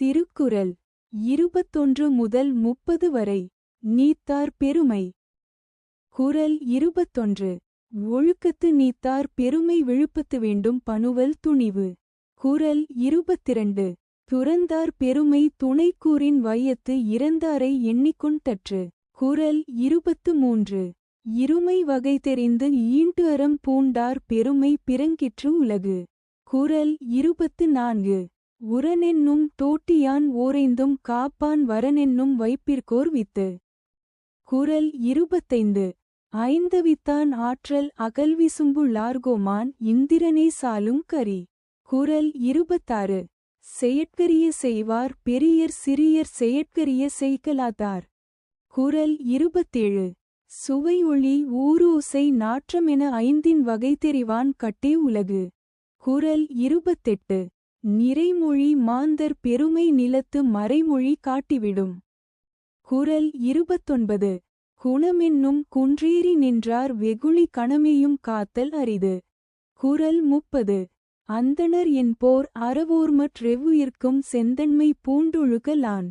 திருக்குறள். இருபத்தொன்று முதல் முப்பது வரை. நீத்தார் பெருமை. குறள் இருபத்தொன்று. ஒழுக்கத்து நீத்தார் பெருமை விழுப்பத்து வேண்டும் பணுவல் துணிவு. குறள் இருபத்திரண்டு. துறந்தார் பெருமை துணைக்கூறின் வையத்து இறந்தாரை எண்ணிக்கொண்டற்று குரல் இருபத்து மூன்று. இருமை வகை தெரிந்து ஈண்டு அறம் பூண்டார் பெருமை பிறங்கிற்று உலகு. குறள் இருபத்து நான்கு. உரனென்னும் தோட்டியான் ஓரைந்தும் காப்பான் வரனென்னும் வைப்பிற்கோர் வித்து. குறள் இருபத்தைந்து. ஐந்தவித்தான் ஆற்றல் அகல்விசும்புள்ளார்கோமான் இந்திரனே சாலும் கரி. குரல் இருபத்தாறு. செயற்கரிய செய்வார் பெரியர் சிறியர் செயற்கரிய செய்கலாதார் குறள் இருபத்தேழு. சுவை ஒளி ஊரூசை நாற்றமென ஐந்தின் வகை தெரிவான் கட்டே உலகு. குறள் இருபத்தெட்டு. நிறைமொழி மாந்தர் பெருமை நிலத்து மறைமொழி காட்டிவிடும். குரல் இருபத்தொன்பது. குணமென்னும் குன்றேறி நின்றார் வெகுளி கணமையும் காத்தல் அரிது. குரல் முப்பது. அந்தணர் என்போர் அறவோர்மற் ரெவ்வுயிர்க்கும் செந்தன்மை பூண்டொழுகலான்.